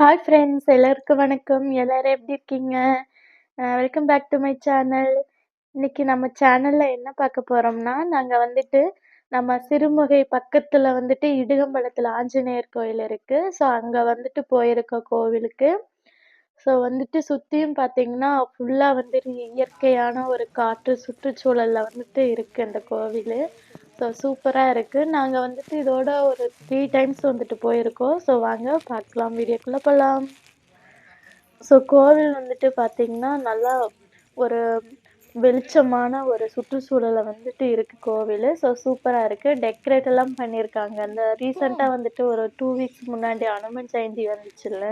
Hi friends எல்லாருக்கும் வணக்கம். எல்லாரும் எப்படி இருக்கீங்க? Welcome back to my channel இன்றைக்கி நம்ம சேனலில் என்ன பார்க்க போகிறோம்னா நாங்கள் வந்துட்டு நம்ம சிறுமுகை பக்கத்தில் வந்துட்டு இடுகம்பலத்தில் ஆஞ்சநேயர் கோயில் இருக்குது ஸோ அங்கே வந்துட்டு போயிருக்கோம் கோவிலுக்கு. ஸோ வந்துட்டு சுற்றியும் பார்த்தீங்கன்னா ஃபுல்லாக வந்துட்டு இயற்கையான ஒரு காற்று சுற்றுச்சூழலில் வந்துட்டு இருக்குது அந்த கோவில். ஸோ சூப்பராக இருக்குது நாங்கள் வந்துட்டு இதோட ஒரு த்ரீ டைம்ஸ் வந்துட்டு போயிருக்கோம். ஸோ வாங்க பார்க்கலாம். வீடியோக்குள்ளே போகலாம் ஸோ கோவில் வந்துட்டு பார்த்தீங்கன்னா நல்லா ஒரு வெளிச்சமான ஒரு சுற்றுச்சூழலை வந்துட்டு இருக்குது கோவில். ஸோ சூப்பராக இருக்குது டெக்கரேட் எல்லாம் பண்ணியிருக்காங்க அந்த ரீசெண்டாக வந்துட்டு ஒரு டூ வீக்ஸ் முன்னாடி அனுமன் ஜெயந்தி வந்துச்சுல்ல.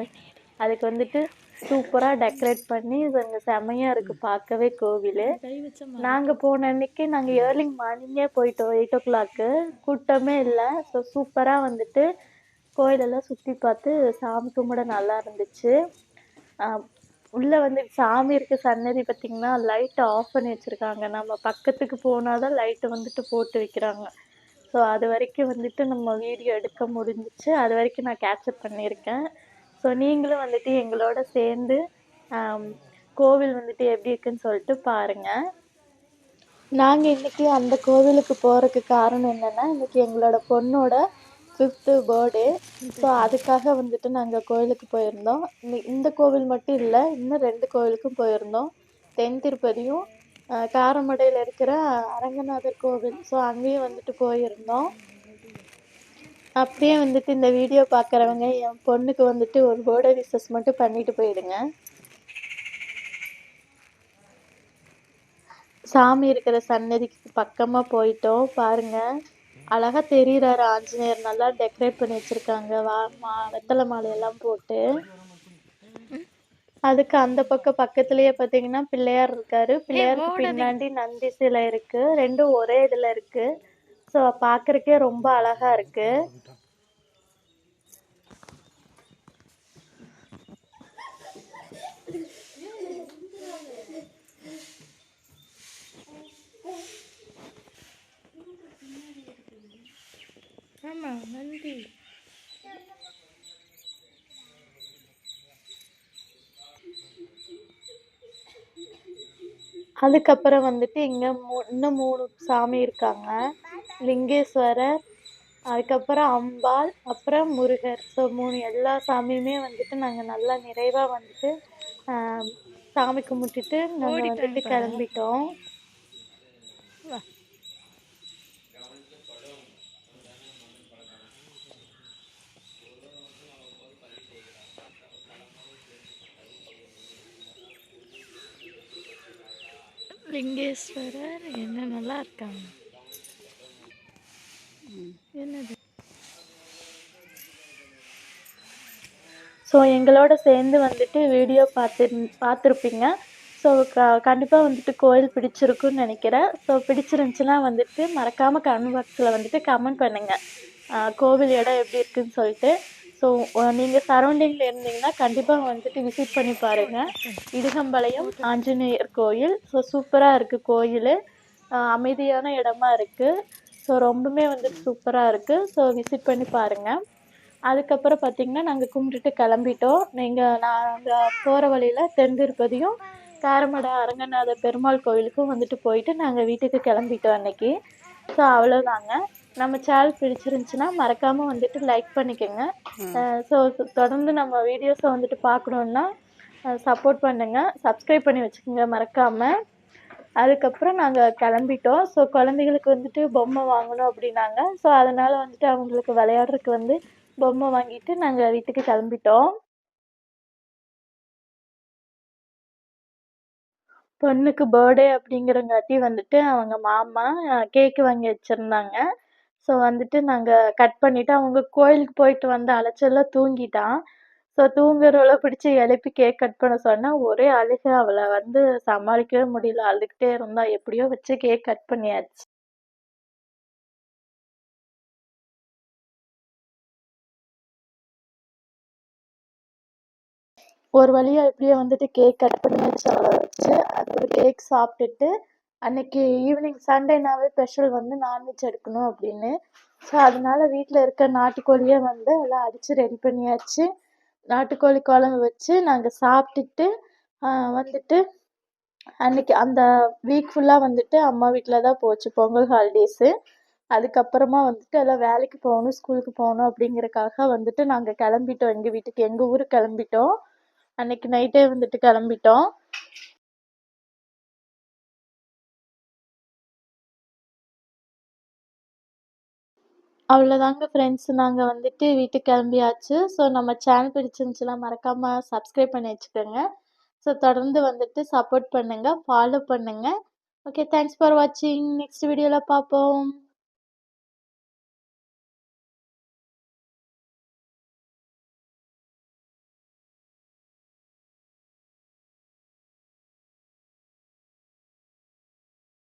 அதுக்கு வந்துட்டு சூப்பராக டெக்கரேட் பண்ணி அங்கே செமையாக இருக்குது பார்க்கவே கோவில். நாங்கள் போன அன்னைக்கு நாங்கள் ஏர்லிங் மார்னிங்கே போயிட்டோம் எயிட் ஓ கிளாக்கு கூட்டமே இல்லை. ஸோ சூப்பராக வந்துட்டு கோயிலெல்லாம் சுற்றி பார்த்து சாமி கும்பிட நல்லா இருந்துச்சு. உள்ளே வந்து சாமி இருக்க சன்னதி பார்த்திங்கன்னா லைட்டை ஆஃப் பண்ணி வச்சுருக்காங்க. நம்ம பக்கத்துக்கு போனால் தான் லைட்டை வந்துட்டு போட்டு வைக்கிறாங்க. ஸோ அது வரைக்கும் வந்துட்டு நம்ம வீடியோ எடுக்க முடிஞ்சிச்சு. அது வரைக்கும் நான் கேப்சர் பண்ணியிருக்கேன். ஸோ நீங்களும் வந்துட்டு எங்களோட சேர்ந்து கோவில் வந்துட்டு எப்படி இருக்குன்னு சொல்லிட்டு பாருங்கள் நாங்கள் இன்றைக்கி அந்த கோவிலுக்கு போகிறதுக்கு காரணம் என்னென்னா இன்றைக்கி எங்களோட பொண்ணோட ஃபிஃப்த்து பர்த்டே ஸோ அதுக்காக வந்துட்டு நாங்கள் கோவிலுக்கு போயிருந்தோம். இந்த கோவில் மட்டும் இல்லை இன்னும் ரெண்டு கோவிலுக்கும் போயிருந்தோம். தென் திருப்பதியும் காரமடையில் இருக்கிற அரங்கநாதர் கோவில். ஸோ அங்கேயும் வந்துட்டு போயிருந்தோம். அப்படியே வந்துட்டு இந்த வீடியோ பார்க்குறவங்க என் பொண்ணுக்கு வந்துட்டு ஒரு பர்த்டே விஷஸ் மட்டும் பண்ணிட்டு போயிடுங்க. சாமி இருக்கிற சன்னதிக்கு பக்கமாக போயிட்டோம் பாருங்கள் அழகாக தெரிகிறாரு ஆஞ்சநேயர் நல்லா டெக்கரேட் பண்ணி வச்சுருக்காங்க. வா மா வெத்தலை மாலையெல்லாம் போட்டு. அதுக்கு அந்த பக்கம் பக்கத்துலயே பார்த்தீங்கன்னா பிள்ளையார் இருக்காரு. பிள்ளையாருக்கு பின்னாடி நந்தி சிலை இருக்கு. ரெண்டும் ஒரே இதில் இருக்கு. ஸோ பார்க்குறக்கே ரொம்ப அழகா இருக்கு. ஆமா நன்றி. அதுக்கப்புறம் வந்துட்டு இங்கே மூ இன்னும் மூணு சாமி இருக்காங்க. லிங்கேஸ்வரர் அதுக்கப்புறம் அம்பாள் அப்புறம் முருகர். ஸோ மூணு எல்லா சாமியுமே வந்துட்டு நாங்கள் நல்லா நிறைவாக வந்துட்டு சாமி கும்பிட்டுட்டு நாங்கள் வந்துட்டு கிளம்பிட்டோம். லிங்கேஸ்வரர் என்ன நல்லா இருக்காங்க. என்னது? ஸோ எங்களோட சேர்ந்து வந்துட்டு வீடியோ பார்த்து பார்த்துருப்பீங்க. ஸோ க கண்டிப்பாக வந்துட்டு கோயில் பிடிச்சிருக்குன்னு நினைக்கிறேன். ஸோ பிடிச்சிருந்துச்சுன்னா வந்துட்டு மறக்காமல் கமெண்ட் பாக்ஸில் வந்துட்டு கமெண்ட் பண்ணுங்கள் கோவில் இடம் எப்படி இருக்குன்னு சொல்லிட்டு. ஸோ நீங்கள் சரௌண்டிங்கில் இருந்தீங்கன்னா கண்டிப்பாக வந்துட்டு விசிட் பண்ணி பாருங்கள் இடுகம்பாளையம் ஆஞ்சநேயர் கோயில். ஸோ சூப்பராக இருக்குது கோயில். அமைதியான இடமா இருக்குது ஸோ ரொம்பவுமே வந்துட்டு சூப்பராக இருக்குது ஸோ விசிட் பண்ணி பாருங்கள் அதுக்கப்புறம் பார்த்திங்கன்னா நாங்கள் கும்பிட்டுட்டு கிளம்பிட்டோம். நீங்கள் நாங்கள் போகிற வழியில் தென் திருப்பதியும் காரமடை அரங்கநாதர் பெருமாள் கோயிலுக்கும் வந்துட்டு போயிட்டு நாங்கள் வீட்டுக்கு கிளம்பிட்டோம் அன்னைக்கு. ஸோ அவ்வளோதாங்க நம்ம சேனல் பிடிச்சிருந்துச்சுன்னா மறக்காமல் வந்துட்டு லைக் பண்ணிக்கோங்க. ஸோ தொடர்ந்து நம்ம வீடியோஸை வந்துட்டு பார்க்கணுன்னா சப்போர்ட் பண்ணுங்கள் சப்ஸ்கிரைப் பண்ணி வச்சுக்கோங்க மறக்காமல் அதுக்கப்புறம் நாங்கள் கிளம்பிட்டோம். ஸோ குழந்தைகளுக்கு வந்துட்டு பொம்மை வாங்கணும் அப்படின்னாங்க. ஸோ அதனால் வந்துட்டு அவங்களுக்கு விளையாடுறதுக்கு வந்து பொம்மை வாங்கிட்டு நாங்கள் வீட்டுக்கு கிளம்பிட்டோம். பொண்ணுக்கு பர்த்டே அப்படிங்கிறங்காட்டி வந்துட்டு அவங்க மாமா கேக்கு வாங்கி வச்சுருந்தாங்க. ஸோ வந்துட்டு நாங்கள் கட் பண்ணிவிட்டு அவங்க கோயிலுக்கு போயிட்டு வந்த அலைச்சல்ல தூங்கிட்டான். ஸோ தூங்குறவள பிடிச்சி எழுப்பி கேக் கட் பண்ண சொன்னால் ஒரே அழுகை. அவளை வந்து சமாளிக்கவே முடியல. அழுதுகிட்டே இருந்தா எப்படியோ வச்சு கேக் கட் பண்ணியாச்சு. ஒரு வழியாக எப்படியோ வந்துட்டு கேக் கட் பண்ணி வச்சு அவளை வச்சு அப்புறம் கேக் சாப்பிட்டுட்டு அன்னைக்கு ஈவினிங் சண்டேனாவே ஸ்பெஷல் வந்து நான்வெஜ் எடுக்கணும் அப்படின்னு. ஸோ அதனால வீட்டில் இருக்க நாட்டுக்கோழியே வந்து எல்லாம் அடித்து ரெடி பண்ணியாச்சு. நாட்டுக்கோழி குழம்பு வச்சு நாங்கள் சாப்பிட்டுட்டு வந்துட்டு அன்னைக்கு அந்த வீக் ஃபுல்லாக வந்துட்டு அம்மா வீட்டில் தான் போச்சு பொங்கல் ஹாலிடேஸு அதுக்கப்புறமா வந்துட்டு எல்லாம் வேலைக்கு போகணும் ஸ்கூலுக்கு போகணும் அப்படிங்கிறக்காக வந்துட்டு நாங்கள் கிளம்பிட்டோம். எங்கள் வீட்டுக்கு எங்கள் ஊருக்கு கிளம்பிட்டோம். அன்னைக்கு நைட்டே வந்துட்டு கிளம்பிட்டோம். அவ்வளோதாங்க ஃப்ரெண்ட்ஸ் நாங்கள் வந்துட்டு வீட்டுக்கு கிளம்பியாச்சு. ஸோ நம்ம சேனல் பிடிச்சிருந்துச்சுன்னா மறக்காமல் சப்ஸ்கிரைப் பண்ணி வச்சுக்கோங்க. ஸோ தொடர்ந்து வந்துட்டு சப்போர்ட் பண்ணுங்கள் ஃபாலோ பண்ணுங்கள் ஓகே தேங்க்ஸ் ஃபார் வாட்சிங் நெக்ஸ்ட் வீடியோவில் பார்ப்போம்.